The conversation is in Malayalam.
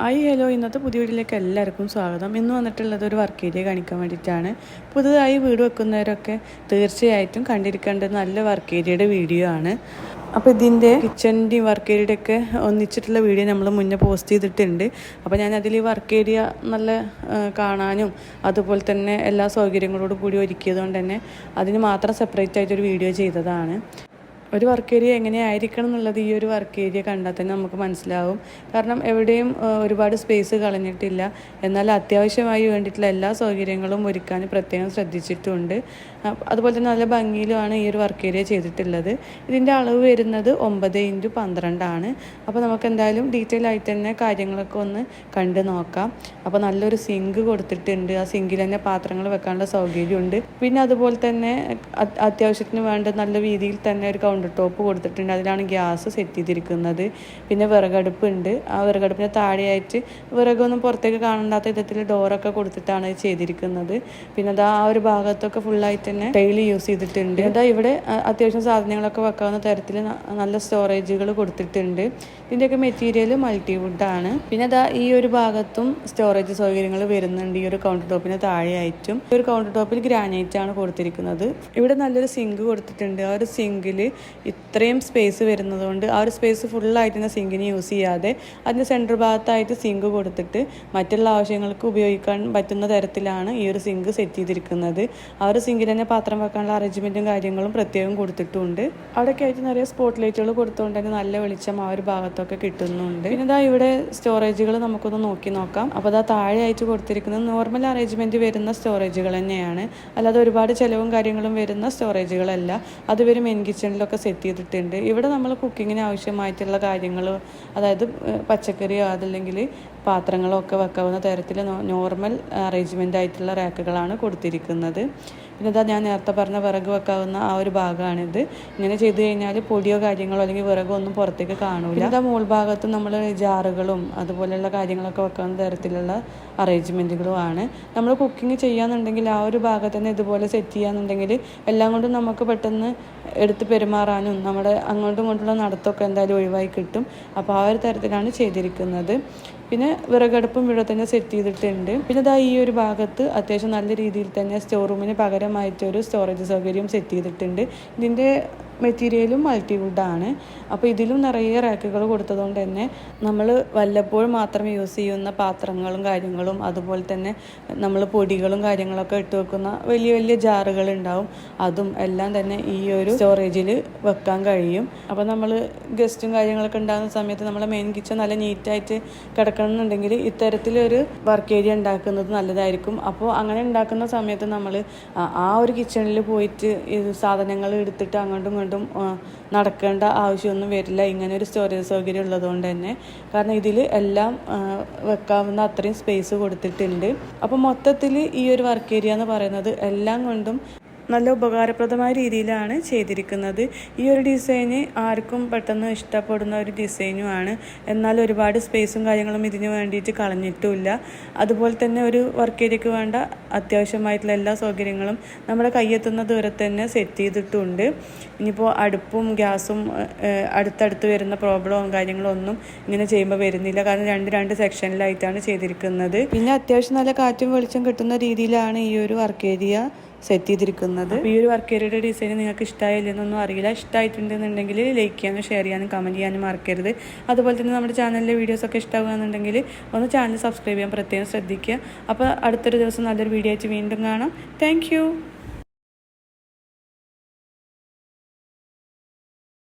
ഹായ് ഹലോ ഇന്നത്തെ പുതിയ വീഡിയോയിലേക്ക് എല്ലാവർക്കും സ്വാഗതം. ഇന്ന് വന്നിട്ടുള്ളത് ഒരു വർക്ക് ഏരിയ കാണിക്കാൻ വേണ്ടിയിട്ടാണ്. പുതുതായി വീട് വെക്കുന്നവരൊക്കെ തീർച്ചയായിട്ടും കണ്ടിരിക്കേണ്ട നല്ല വർക്ക് ഏരിയയുടെ വീഡിയോ ആണ്. അപ്പോൾ ഇതിന്റെ കിച്ചണിന്റെയും വർക്ക് ഏരിയയുടെ ഒക്കെ ഒന്നിച്ചിട്ടുള്ള വീഡിയോ നമ്മൾ മുന്നേ പോസ്റ്റ് ചെയ്തിട്ടുണ്ട്. അപ്പോൾ ഞാൻ അതിൽ ഈ വർക്ക് ഏരിയ നല്ല കാണാനും അതുപോലെ തന്നെ എല്ലാ സൗകര്യങ്ങളോടും കൂടി ഒരുക്കിയത് കൊണ്ട് തന്നെ അതിന് മാത്രം സെപ്പറേറ്റ് ആയിട്ടൊരു വീഡിയോ ചെയ്തതാണ്. ഒരു വർക്ക് ഏരിയ എങ്ങനെയായിരിക്കണം എന്നുള്ളത് ഈ ഒരു വർക്ക് ഏരിയ കണ്ടാൽ തന്നെ നമുക്ക് മനസ്സിലാവും. കാരണം എവിടെയും ഒരുപാട് സ്പേസ് കളഞ്ഞിട്ടില്ല. എന്നാൽ അത്യാവശ്യമായി വേണ്ടിയിട്ടുള്ള എല്ലാ സൗകര്യങ്ങളും ഒരുക്കാൻ പ്രത്യേകം ശ്രദ്ധിച്ചിട്ടുണ്ട്. അതുപോലെ തന്നെ നല്ല ഭംഗിയിലുമാണ് ഈ ഒരു വർക്ക് ഏരിയ ചെയ്തിട്ടുള്ളത്. ഇതിന്റെ അളവ് വരുന്നത് ഒമ്പത് ഇന്റു പന്ത്രണ്ടാണ് അപ്പോൾ നമുക്ക് എന്തായാലും ഡീറ്റെയിൽ ആയിട്ട് തന്നെ കാര്യങ്ങളൊക്കെ ഒന്ന് കണ്ട് നോക്കാം. അപ്പോൾ നല്ലൊരു സിങ്ക് കൊടുത്തിട്ടുണ്ട്. ആ സിങ്കിൽ തന്നെ പാത്രങ്ങൾ വെക്കാനുള്ള സൗകര്യമുണ്ട്. പിന്നെ അതുപോലെ തന്നെ അത്യാവശ്യത്തിന് വേണ്ട നല്ല രീതിയിൽ തന്നെ ഒരു കൗണ്ടർ ടോപ്പ് കൊടുത്തിട്ടുണ്ട്. അതിലാണ് ഗ്യാസ് സെറ്റ് ചെയ്തിരിക്കുന്നത്. പിന്നെ വിറകടുപ്പ് ഉണ്ട് ആ വിറകടുപ്പിന് താഴെയായിട്ട് വിറകൊന്നും പുറത്തേക്ക് കാണണ്ടാത്ത വിധത്തിൽ ഡോറൊക്കെ കൊടുത്തിട്ടാണ് ചെയ്തിരിക്കുന്നത്. പിന്നെ അത് ആ ഒരു ഭാഗത്തൊക്കെ ഫുള്ളായിട്ട് തന്നെ ഡെയിലി യൂസ് ചെയ്തിട്ടുണ്ട്. അതാ ഇവിടെ അത്യാവശ്യം സാധനങ്ങളൊക്കെ വെക്കാവുന്ന തരത്തിൽ നല്ല സ്റ്റോറേജുകൾ കൊടുത്തിട്ടുണ്ട്. ഇതിന്റെയൊക്കെ മെറ്റീരിയൽ മൾട്ടിവുഡാണ് പിന്നെ അതാ ഈ ഒരു ഭാഗത്തും സ്റ്റോറേജ് സൗകര്യങ്ങൾ വരുന്നുണ്ട് ഈ ഒരു കൗണ്ടർ ടോപ്പിന് താഴെയായിട്ടും. ഈ ഒരു കൗണ്ടർ ടോപ്പിൽ ഗ്രാനൈറ്റ് ആണ് കൊടുത്തിരിക്കുന്നത്. ഇവിടെ നല്ലൊരു സിങ്ക് കൊടുത്തിട്ടുണ്ട്. ആ ഒരു സിങ്കിൽ ഇത്രയും സ്പേസ് വരുന്നതുകൊണ്ട് ആ ഒരു സ്പേസ് ഫുള്ളായിട്ട് തന്നെ സിങ്കിന് യൂസ് ചെയ്യാതെ അതിന് സെന്റർ ഭാഗത്തായിട്ട് സിങ്ക് കൊടുത്തിട്ട് മറ്റുള്ള ആവശ്യങ്ങൾക്ക് ഉപയോഗിക്കാൻ പറ്റുന്ന തരത്തിലാണ് ഈ ഒരു സിങ്ക് സെറ്റ് ചെയ്തിരിക്കുന്നത്. ആ ഒരു സിങ്കിൽ തന്നെ പാത്രം വെക്കാനുള്ള അറേഞ്ച്മെന്റും കാര്യങ്ങളും പ്രത്യേകം കൊടുത്തിട്ടുണ്ട്. അവിടെയൊക്കെ ആയിട്ട് നിറയെ സ്പോട്ട് ലൈറ്റുകൾ കൊടുത്തുകൊണ്ട് തന്നെ നല്ല വെളിച്ചം ആ ഒരു ഭാഗത്തൊക്കെ കിട്ടുന്നുണ്ട്. പിന്നെ ഇതാ ഇവിടെ സ്റ്റോറേജുകൾ നമുക്കൊന്ന് നോക്കി നോക്കാം. അപ്പോൾ അതാ താഴെ ആയിട്ട് കൊടുത്തിരിക്കുന്നത് നോർമൽ അറേഞ്ച്മെന്റ് വരുന്ന സ്റ്റോറേജുകൾ തന്നെയാണ്. അല്ലാതെ ഒരുപാട് ചിലവും കാര്യങ്ങളും വരുന്ന സ്റ്റോറേജുകളല്ല അത് വരും മെയിൻ കിച്ചണിലൊക്കെ സെറ്റ് ചെയ്തിട്ടുണ്ട്. ഇവിടെ നമ്മൾ കുക്കിങ്ങിന് ആവശ്യമായിട്ടുള്ള കാര്യങ്ങൾ അതായത് പച്ചക്കറിയോ അതല്ലെങ്കിൽ പാത്രങ്ങളോ ഒക്കെ വെക്കാവുന്ന തരത്തിൽ നോർമൽ അറേഞ്ച്മെന്റ് ആയിട്ടുള്ള റാക്കുകളാണ് കൊടുത്തിരിക്കുന്നത്. പിന്നെ ഇതാ ഞാൻ നേരത്തെ പറഞ്ഞ വിറക് വെക്കാവുന്ന ആ ഒരു ഭാഗമാണിത് ഇങ്ങനെ ചെയ്തു കഴിഞ്ഞാൽ പൊടിയോ കാര്യങ്ങളോ അല്ലെങ്കിൽ വിറകോ ഒന്നും പുറത്തേക്ക് കാണൂല. ഇതാ മുകൾ നമ്മൾ ജാറുകളും അതുപോലെയുള്ള കാര്യങ്ങളൊക്കെ വെക്കാവുന്ന തരത്തിലുള്ള അറേഞ്ച്മെന്റുകളുമാണ് നമ്മൾ കുക്കിംഗ് ചെയ്യാന്നുണ്ടെങ്കിൽ ആ ഒരു ഭാഗത്ത് തന്നെ ഇതുപോലെ സെറ്റ് ചെയ്യാന്നുണ്ടെങ്കിൽ എല്ലാം കൊണ്ടും നമുക്ക് പെട്ടെന്ന് എടുത്ത് പെരുമാറാനും നമ്മുടെ അങ്ങോട്ടും ഇങ്ങോട്ടുള്ള നടത്തമൊക്കെ എന്തായാലും ഒഴിവായി കിട്ടും. അപ്പോൾ ആ ഒരു തരത്തിലാണ് ചെയ്തിരിക്കുന്നത്. പിന്നെ വിറകടുപ്പും ഇവിടെ തന്നെ സെറ്റ് ചെയ്തിട്ടുണ്ട്. പിന്നെ ഇതാ ഈ ഒരു ഭാഗത്ത് അത്യാവശ്യം നല്ല രീതിയിൽ തന്നെ സ്റ്റോർ റൂമിന് പകരമായിട്ടൊരു സ്റ്റോറേജ് സൗകര്യം സെറ്റ് ചെയ്തിട്ടുണ്ട്. ഇതിന്റെ മെറ്റീരിയലും മൾട്ടിവുഡാണ്. അപ്പോൾ ഇതിലും നിറയെ റാക്കുകൾ കൊടുത്തതുകൊണ്ട് തന്നെ നമ്മൾ വല്ലപ്പോഴും മാത്രം യൂസ് ചെയ്യുന്ന പാത്രങ്ങളും കാര്യങ്ങളും അതുപോലെ തന്നെ നമ്മൾ പൊടികളും കാര്യങ്ങളൊക്കെ ഇട്ട് വെക്കുന്ന വലിയ വലിയ ജാറുകൾ ഉണ്ടാവും. അതും എല്ലാം തന്നെ ഈ ഒരു സ്റ്റോറേജിൽ വെക്കാൻ കഴിയും. അപ്പോൾ നമ്മൾ ഗസ്റ്റും കാര്യങ്ങളൊക്കെ ഉണ്ടാകുന്ന സമയത്ത് നമ്മളെ മെയിൻ കിച്ചൺ നല്ല നീറ്റായിട്ട് കിടക്കണം എന്നുണ്ടെങ്കിൽ ഇത്തരത്തിലൊരു വർക്ക് ഏരിയ ഉണ്ടാക്കുന്നത് നല്ലതായിരിക്കും. അപ്പോൾ അങ്ങനെ ഉണ്ടാക്കുന്ന സമയത്ത് നമ്മൾ ആ ഒരു കിച്ചണിൽ പോയിട്ട് സാധനങ്ങൾ എടുത്തിട്ട് അങ്ങോട്ടും ആ, നടക്കേണ്ട ആവശ്യമൊന്നും വരില്ല. ഇങ്ങനെ ഒരു സ്റ്റോറേജ് സൗകര്യം ഉള്ളതുകൊണ്ട് തന്നെ. കാരണം ഇതിൽ എല്ലാം വെക്കാവുന്ന അത്രയും സ്പേസ് കൊടുത്തിട്ടുണ്ട്. അപ്പോൾ മൊത്തത്തിൽ ഈ ഒരു വർക്ക് ഏരിയ എന്ന് പറയുന്നത് എല്ലാം കൊണ്ടും നല്ല ഉപകാരപ്രദമായ രീതിയിലാണ് ചെയ്തിരിക്കുന്നത്. ഈ ഒരു ഡിസൈന് ആർക്കും പെട്ടെന്ന് ഇഷ്ടപ്പെടുന്ന ഒരു ഡിസൈനുമാണ് എന്നാൽ ഒരുപാട് സ്പേസും കാര്യങ്ങളും ഇതിന് വേണ്ടിയിട്ട് കളഞ്ഞിട്ടുമില്ല. അതുപോലെ തന്നെ ഒരു വർക്ക് ഏരിയക്ക് വേണ്ട അത്യാവശ്യമായിട്ടുള്ള എല്ലാ സൗകര്യങ്ങളും നമ്മുടെ കയ്യെത്തുന്ന ദൂരത്ത് തന്നെ സെറ്റ് ചെയ്തിട്ടുണ്ട്. ഇനിയിപ്പോൾ അടുപ്പും ഗ്യാസും അടുത്തടുത്ത് വരുന്ന പ്രോബ്ലവും കാര്യങ്ങളൊന്നും ഇങ്ങനെ ചെയ്യുമ്പോൾ വരുന്നില്ല. കാരണം രണ്ട് രണ്ട് സെക്ഷനിലായിട്ടാണ് ചെയ്തിരിക്കുന്നത്. പിന്നെ അത്യാവശ്യം നല്ല കാറ്റും വെളിച്ചം കിട്ടുന്ന രീതിയിലാണ് ഈ ഒരു വർക്ക് ഏരിയ സെറ്റ് ചെയ്തിരിക്കുന്നത്. ഈ ഒരു വർക്ക് ഏരിയയുടെ ഡിസൈൻ നിങ്ങൾക്ക് ഇഷ്ടമായില്ലെന്നൊന്നും അറിയില്ല. ഇഷ്ടമായിട്ടുണ്ടെന്നുണ്ടെങ്കിൽ ലൈക്ക് ചെയ്യാനും ഷെയർ ചെയ്യാനും കമന്റ് ചെയ്യാനും മറക്കരുത്. അതുപോലെ തന്നെ നമ്മുടെ ചാനലിലെ വീഡിയോസൊക്കെ ഇഷ്ടമാകുകയാണെന്നുണ്ടെങ്കിൽ ഒന്ന് ചാനൽ സബ്സ്ക്രൈബ് ചെയ്യാൻ പ്രത്യേകം ശ്രദ്ധിക്കുക. അപ്പോൾ അടുത്തൊരു ദിവസം നല്ലൊരു വീഡിയോ ആയിട്ട് വീണ്ടും കാണാം. താങ്ക്